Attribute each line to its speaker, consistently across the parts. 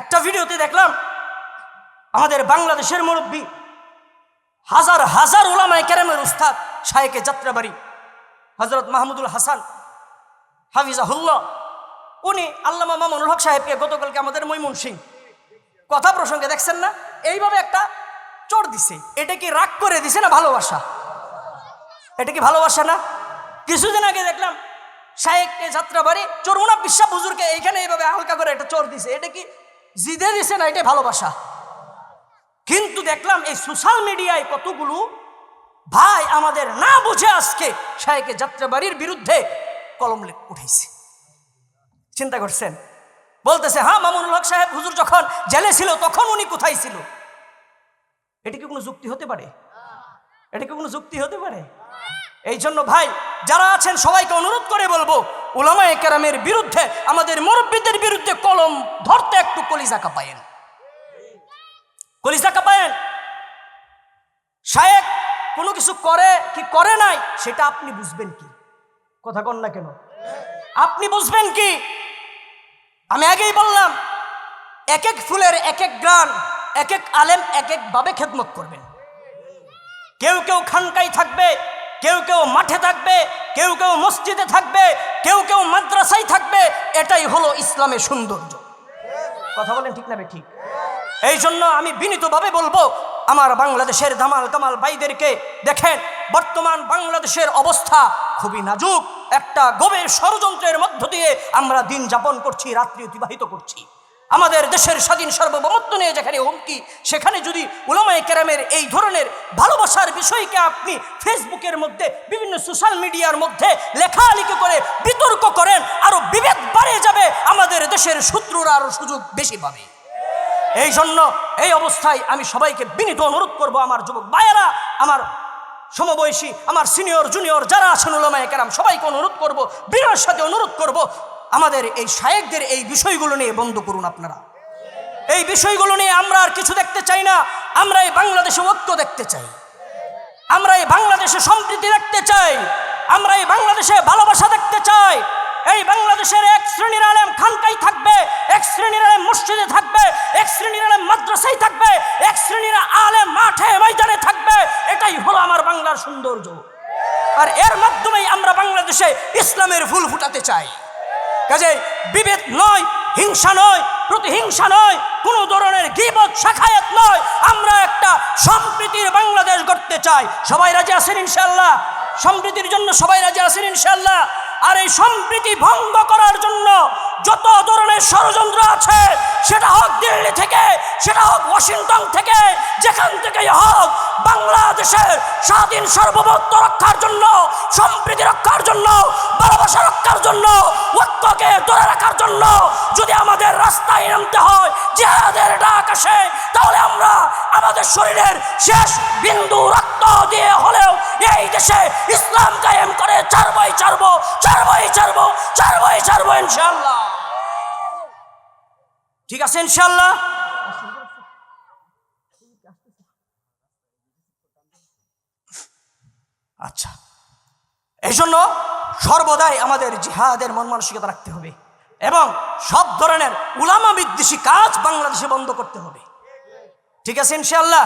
Speaker 1: একটা ভিডিওতে দেখলাম, আমাদের বাংলাদেশের মুরব্বী, হাজার হাজার ওলামায় কেরামের উস্তাদ শায়েকে যাত্রাবাড়ি হজরত মাহমুদুল হাসান, হাফিজাহুল্লাহ। উনি আল্লামা মামুনুল হক সাহেবকে গতকালকে আমাদের মৈমন সিং কথা প্রসঙ্গে দেখছেন না? এইভাবে একটা চোর দিছে। এটা কি রাগ করে দিছে না ভালোবাসা? এটা কি ভালোবাসা না? কিছুদিন আগে দেখলাম শাহেককে যাত্রাবাড়ি উনা বিশ্বাস হুজুরকে এইখানে এইভাবে হালকা করে একটা চোর দিছে। এটা কি জিদে দিছে না, এটাই ভালোবাসা। কিন্তু দেখলাম এই সোশ্যাল মিডিয়ায় কতগুলো ভাই আমাদের না বুঝে আজকে শাহেকে যাত্রাবাড়ির বিরুদ্ধে কলম উঠেছে চিন্তা করছেন? বলতেছে হ্যাঁ মামুনুল হক সাহেব হুজুর যখন জেলে ছিল, তখন উনি কোথায় ছিল? এটি কি কোনো যুক্তি হতে পারে? এটা কি কোনো যুক্তি হতে পারে? এই জন্য ভাই, যারা আছেন, সবাইকে অনুরোধ করে বলব উলামায়ে কেরামের বিরুদ্ধে, আমাদের মুরব্বীদের বিরুদ্ধে কলম ধরতে একটু কলিজা কাপায়েন। কলিজা কাপায়েন। শায়েক কোনো কিছু করে কি করে নাই, সেটা আপনি বুঝবেন কি? কথা কন না কেন? আপনি বুঝবেন কি? আমি আগেই বললাম এক এক ফুলের এক এক গ্রান এক এক আলেম এক একভাবে খেদমত করবেন। কেউ কেউ খানকাই থাকবে কেউ কেউ মাঠে থাকবে, কেউ কেউ মসজিদে থাকবে, কেউ কেউ মাদ্রাসায় থাকবে, এটাই হলো ইসলামের সৌন্দর্য। কথা বলেন ঠিক না ঠিক? এই জন্য আমি বিনীতভাবে বলব, আমার বাংলাদেশের ধামাল কামাল ভাইদেরকে দেখেন, বর্তমান বাংলাদেশের অবস্থা খুবই নাজুক। একটা গভীর ষড়যন্ত্রের মধ্য দিয়ে আমরা দিন যাপন করছি, রাত্রি অতিবাহিত করছি। আমাদের দেশের স্বাধীন সার্বভৌমত্ব নিয়ে যেখানে হুমকি, সেখানে যদি উলামায়ে কেরামের এই ধরনের ভালোবাসার বিষয়কে আপনি ফেসবুকের মধ্যে, বিভিন্ন সোশ্যাল মিডিয়ার মধ্যে লেখালেখি করে বিতর্ক করেন আরও বিভেদ বাড়ে যাবে, আমাদের দেশের শত্রুরা আরও সুযোগ বেশি পাবে। এই জন্য এই অবস্থায় আমি সবাইকে বিনীত অনুরোধ করব, আমার যুবক ভাইয়েরা, আমার সমবয়সী, আমার সিনিয়র, জুনিয়র যারা আছেন ওলামায়ে কেরাম, সবাইকে অনুরোধ করব, বিনয়ের সাথে অনুরোধ করব আমাদের এই শায়েকদের এই বিষয়গুলো নিয়ে বন্ধ করুন আপনারা। এই বিষয়গুলো নিয়ে আমরা আর কিছু দেখতে চাই না। আমরা এই বাংলাদেশে ঐক্য দেখতে চাই। আমরা এই বাংলাদেশে সম্প্রীতি দেখতে চাই। আমরা এই বাংলাদেশে ভালোবাসা দেখতে চাই। এই বাংলাদেশের এক শ্রেণির আলেম খানকাই থাকবে, এক শ্রেণির আলেম মসজিদে থাকবে, এক শ্রেণির আলেম মাদ্রাসায় থাকবে, এক শ্রেণির আলেম মাঠে ময়দানে থাকবে। এটাই হলো আমার বাংলার সৌন্দর্য। আর এর মাধ্যমেই আমরা বাংলাদেশে ইসলামের ফুল ফুটাতে চাই। কাজে বিভেদ নয়, হিংসা নয়, প্রতিহিংসা নয়, কোনো ধরনের গিবত, শাখায়াত নয়। আমরা একটা সম্প্রীতির বাংলাদেশ গড়তে চাই। সবাই রাজি আছেন ইনশাল্লাহ সম্প্রীতির জন্য সবাই রাজি আছেন ইনশাল্লাহ আর এই সম্প্রীতি ভঙ্গ করার জন্য যত ধরনের ষড়যন্ত্র আছে, সেটা হোক দিল্লি থেকে, সেটা হোক ওয়াশিংটন থেকে, যেখান থেকেই হোক বাংলাদেশের স্বাধীন সার্বভৌমত্ব রক্ষার জন্য, সম্প্রীতি রক্ষার জন্য, ভালোবাসা রক্ষার জন্য, ঐক্যকে ধরে রাখার জন্য যদি আমাদের রাস্তায় নামতে হয়, জেহাদের ডাক আসে, তাহলে আমরা আমাদের শরীরের শেষ বিন্দু রক্ত দিয়ে হলেও এই দেশে ইসলাম কায়েম করে চারবই চারবো চারবই চারবো চারবই চারবো ইনশাল্লাহ ঠিক আছে ইনশাল্লাহ আচ্ছা। এই জন্য সর্বদাই আমাদের জিহাদের মন মানসিকতা রাখতে হবে এবং সব ধরনের উলামা বিদ্বেষী কাজ বাংলাদেশে বন্ধ করতে হবে। ঠিক আছে ইনশাল্লাহ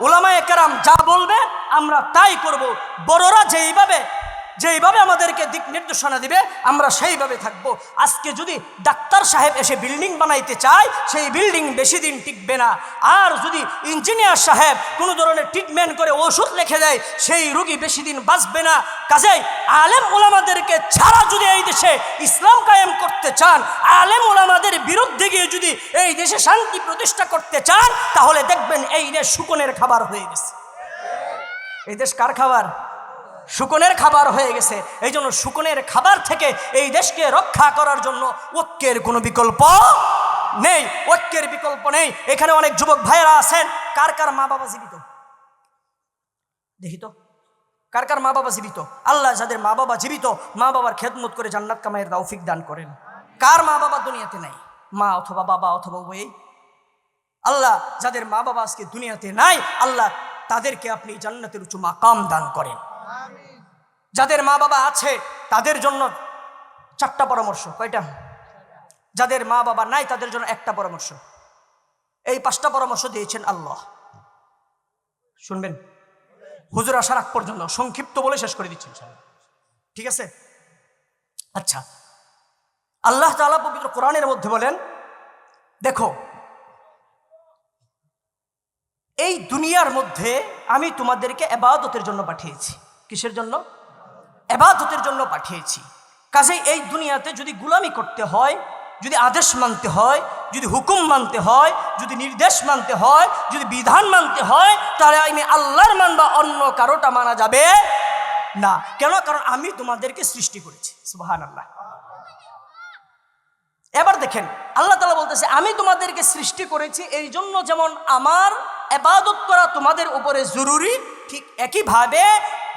Speaker 1: উলামা একরাম যা বলবে আমরা তাই করব। বড়রা যেইভাবে যেইভাবে আমাদেরকে দিক নির্দেশনা দিবে, আমরা সেইভাবে থাকব। আজকে যদি ডাক্তার সাহেব এসে বিল্ডিং বানাইতে চায়, সেই বিল্ডিং বেশি দিন টিকবে না। আর যদি ইঞ্জিনিয়ার সাহেব কোনো ধরনের ট্রিটমেন্ট করে ওষুধ লিখে দেয়, সেই রুগী বেশি দিন বাঁচবে না। কাজেই আলেম ওলামাদেরকে ছাড়া যদি এই দেশে ইসলাম কায়েম করতে চান, আলেম ওলামাদের বিরুদ্ধে গিয়ে যদি এই দেশে শান্তি প্রতিষ্ঠা করতে চান, তাহলে দেখবেন এই দেশ শুকনের খাবার হয়ে গেছে। এই দেশ কার খাবার? শুকনের খাবার হয়ে গেছে। এই জন্য শুকনের খাবার থেকে এই দেশকে রক্ষা করার জন্য ঐক্যের কোনো বিকল্প নেই। ঐক্যের বিকল্প নেই। এখানে অনেক যুবক ভাইয়েরা আছেন। কার কার মা বাবা জীবিত? দেখি তো। কার কার মা বাবা জীবিত? আল্লাহ যাদের মা বাবা জীবিত, মা বাবার খেদমত করে জান্নাত কামাইয়ের তৌফিক দান করেন। কার মা বাবা দুনিয়াতে নাই? মা অথবা বাবা অথবা উভয়ই। আল্লাহ যাদের মা বাবা আজকে দুনিয়াতে নাই, আল্লাহ তাদেরকে আপনি জান্নাতের উঁচু মাকাম দান করেন। যাদের মা বাবা আছে, তাদের জন্য চারটা পরামর্শ। কয়টা? যাদের মা বাবা নাই, তাদের জন্য একটা পরামর্শ। এই পাঁচটা পরামর্শ দিয়েছেন আল্লাহ। শুনবেন? হুজুর আসার আগ পর্যন্ত, সংক্ষিপ্ত বলে শেষ করে দিচ্ছেন ঠিক আছে? আচ্ছা। আল্লাহ তালা পবিত্র কোরআনের মধ্যে বলেন, দেখো, এই দুনিয়ার মধ্যে আমি তোমাদেরকে এবাদতের জন্য পাঠিয়েছি। কিসের জন্য? এবাদতের জন্য পাঠিয়েছি। কাজেই এই দুনিয়াতে যদি গুলামি করতে হয়, যদি আদেশ মানতে হয়, যদি হুকুম মানতে হয়, যদি নির্দেশ মানতে হয়, যদি বিধান মানতে হয়, তাহলে আমি আল্লাহর মানবা অন্য কারোটা মানা যাবে না। কেন? কারণ আমি তোমাদেরকে সৃষ্টি করেছি। সুবাহান আল্লাহ এবার দেখেন, আল্লাহ তালা বলতেছে, আমি তোমাদেরকে সৃষ্টি করেছি, এই জন্য যেমন আমার এবাদত করা তোমাদের উপরে জরুরি, ঠিক একইভাবে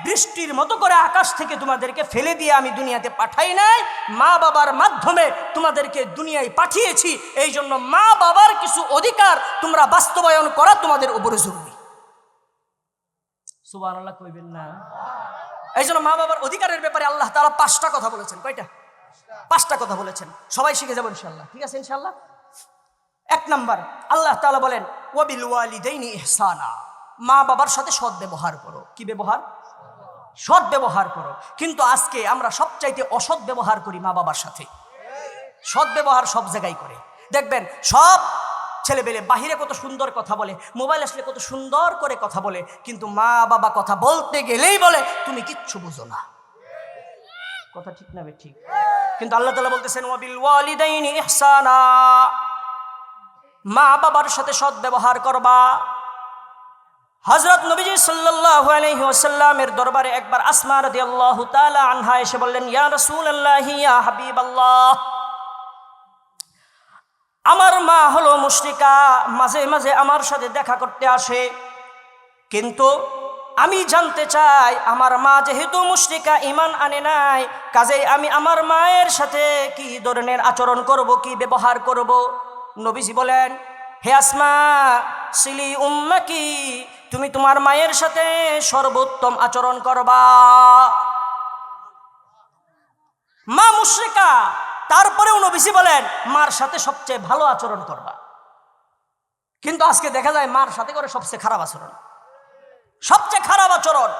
Speaker 1: বৃষ্টির মতো করে আকাশ থেকে তোমাদেরকে ফেলে দিয়ে আমি দুনিয়াতে পাঠাই নাই। মা বাবার মাধ্যমে তোমাদেরকে দুনিয়ায় পাঠিয়েছি। এই জন্য মা বাবার কিছু অধিকার তোমরা বাস্তবায়ন করা তোমাদের উপরে জরুরি। আল্লাহ কইবেন না। এই জন্য মা বাবার অধিকারের ব্যাপারে আল্লাহ তারা পাঁচটা কথা বলেছেন। কয়টা? পাঁচটা কথা বলেছেন। সবাই শিখে যাব ইনশাল্লাহ ঠিক আছে ইনশাল্লাহ এক নাম্বার, আল্লাহ তালা বলেন ওয়াবিল ওয়ালিদাইনি ইহসানা। মা বাবার সাথে সৎ ব্যবহার করো। কি ব্যবহার? সৎ ব্যবহার করো। কিন্তু আজকে আমরা সবচাইতে অসৎ ব্যবহার করি মা বাবার সাথে। সৎ ব্যবহার সব জায়গায় করে। দেখবেন, সব ছেলেবেলে বাহিরে কত সুন্দর কথা বলে, মোবাইল আসলে কত সুন্দর করে কথা বলে, কিন্তু মা বাবা কথা বলতে গেলেই বলে, তুমি কিচ্ছু বুঝো না। কথা ঠিক না ঠিক? কিন্তু আল্লাহ তালা বলতেছেন মা বাবার সাথে সৎ ব্যবহার করবা। হজরত নবীজি আলাইহি ওয়াসাল্লামের দরবারে একবার আসমা রাদিয়াল্লাহু তাআলা আনহা এসে বললেন, ইয়া রাসূলুল্লাহ, ইয়া হাবিবাল্লাহ, আমার মা হলো মুশরিকা, মাঝে মাঝে আমার সাথে দেখা করতে আসে। কিন্তু আমি জানতে চাই, আমার মা যেহেতু মুশরিকা ইমান আনে নাই, কাজেই আমি আমার মায়ের সাথে কি ধরনের আচরণ করব, কি ব্যবহার করব? নবীজি বলেন, হে আসমা, সিলি উম্মা কি তুমি তোমার মায়ের সাথে সর্বোত্তম আচরণ করবা। মা মুশরিকা, তারপরেও নবীজি বলেন, মার সাথে সবচেয়ে ভালো আচরণ করবা। কিন্তু আজকে দেখা যায় মার সাথে করে সবচেয়ে খারাপ আচরণ। সবচেয়ে খারাপ আচরণ।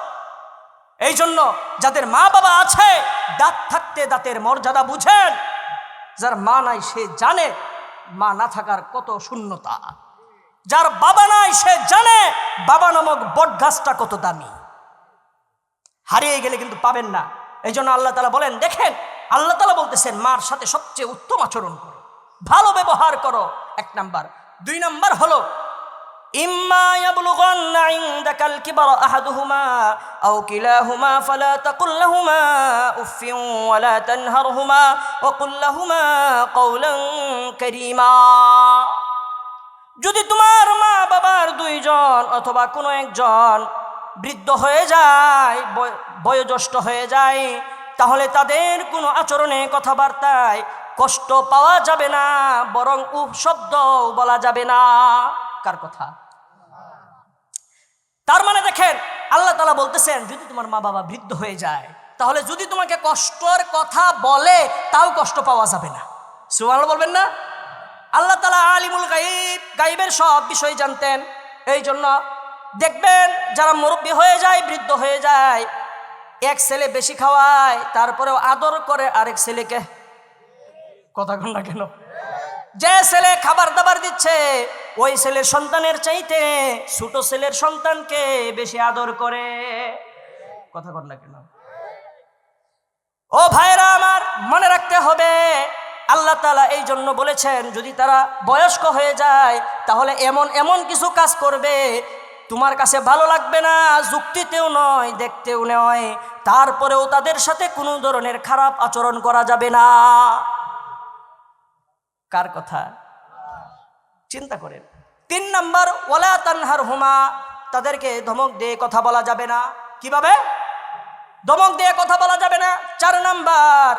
Speaker 1: এই জন্য যাদের মা বাবা আছে, দাঁত থাকতে দাঁতের মর্যাদা বুঝেন। যার মা নাই, সে জানে মা না থাকার কত শূন্যতা। যার বাবা নাই সে জানে বাবা নামক বট গাছটা কত দামি হারিয়ে গেলে কিন্তু পাবেন না এই জন্য আল্লাহ তালা বলেন দেখেন আল্লাহ তালা বলতেছেন মার সাথে সবচেয়ে উত্তম আচরণ করো ভালো ব্যবহার করো এক নাম্বার দুই নাম্বার হলো إما يبلغن عندك الكبر أحدهما أو كلاهما فلا تقل لهما أف ولا تنهرهما وقل لهما قولا كريما যদি তোমার মা বাবার দুইজন অথবা কোনো একজন বৃদ্ধ হয়ে যায়, বয়- বয়োজ্যেষ্ঠ হয়ে যায়, তাহলে তাদের কোনো আচরণে কথাবার্তায় কষ্ট পাওয়া যাবে না, বরং উপ শব্দ বলা যাবে না। কার কথা? তার মানে দেখেন, আল্লাহ তালা বলতেছেন, যদি তোমার মা বাবা বৃদ্ধ হয়ে যায়, তাহলে যদি তোমাকে কষ্টর কথা বলে, তাও কষ্ট পাওয়া যাবে না। সুমাল বলবেন না? আল্লাহ তালা আলিমুল গাইব গাইবের সব বিষয় জানতেন। এই জন্য দেখবেন যারা মুরব্বী হয়ে যায়, বৃদ্ধ হয়ে যায়, এক ছেলে বেশি খাওয়ায়, তারপরেও আদর করে আরেক ছেলেকে। কথা কন না কেন? যে ছেলে খাবার দাবার দিচ্ছে, ওই ছেলের সন্তানের চাইতে ছোট ছেলের সন্তানকে বেশি আদর করে। কথা কন না কেন? ও ভাইরা আমার মনে রাখতে হবে আল্লাহ তালা এই জন্য বলেছেন, যদি তারা বয়স্ক হয়ে যায়, তাহলে এমন এমন কিছু কাজ করবে, তোমার কাছে ভালো লাগবে না, যুক্তিতেও নয়, দেখতেও নয়, তারপরেও তাদের সাথে কোনো ধরনের খারাপ আচরণ করা যাবে না। কার কথা? চিন্তা করেন। তিন নম্বর ওলা তানহার হুমা তাদেরকে ধমক দিয়ে কথা বলা যাবে না। কীভাবে? ধমক দিয়ে কথা বলা যাবে না। চার নাম্বার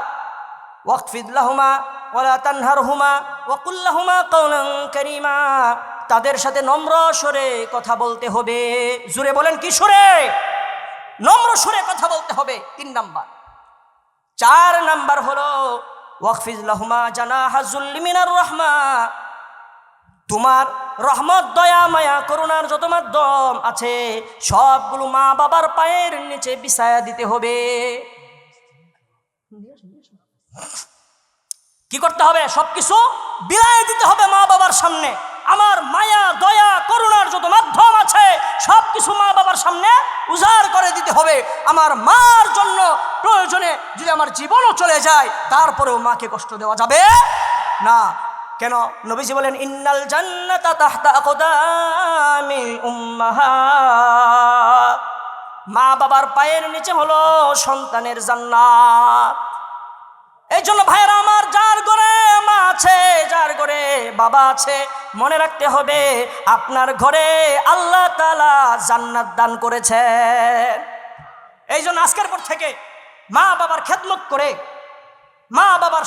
Speaker 1: ওয়াকফিদুল্লাহুমা ওলা তানহার হুমা ওয়াকুল্লাহুমা কৌলং করিমা। তাদের সাথে নম্র সুরে কথা বলতে হবে। জুরে বলেন কি সুরে? নম্র সুরে কথা বলতে হবে, তিন নাম্বার। চার নাম্বার হলো, ওয়াকফিজ লাহুমা জানা হাজুল মিনার রহমা। তোমার রহমত, দয়া, মায়া, করুণার যত মাধ্যম আছে, সবগুলো মা বাবার পায়ের নিচে বিছায়া দিতে হবে। কি করতে হবে? সবকিছু বিলায় দিতে হবে মা বাবার সামনে। আমার মায়া, দয়া, করুণার যত মাধ্যম আছে সব কিছু মা বাবার সামনে উজাড় করে দিতে হবে। আমার মার জন্য প্রয়োজনে যদি আমার জীবনও চলে যায়, তারপরেও মাকে কষ্ট দেওয়া যাবে না। কেন? নবীজি বলেন, ইন্নাল মা বাবার পায়ের নিচে হলো সন্তানের জান্নাত। এই জন্য ভাইয়েরা আছে, যার ঘরে বাবা আছে, মনে রাখতে হবে আপনার ঘরে আল্লাহ তালা জান্নাত দান করেছেন। এই জন্য আজকের পর থেকে মা বাবার খেদমত করে মা বাবার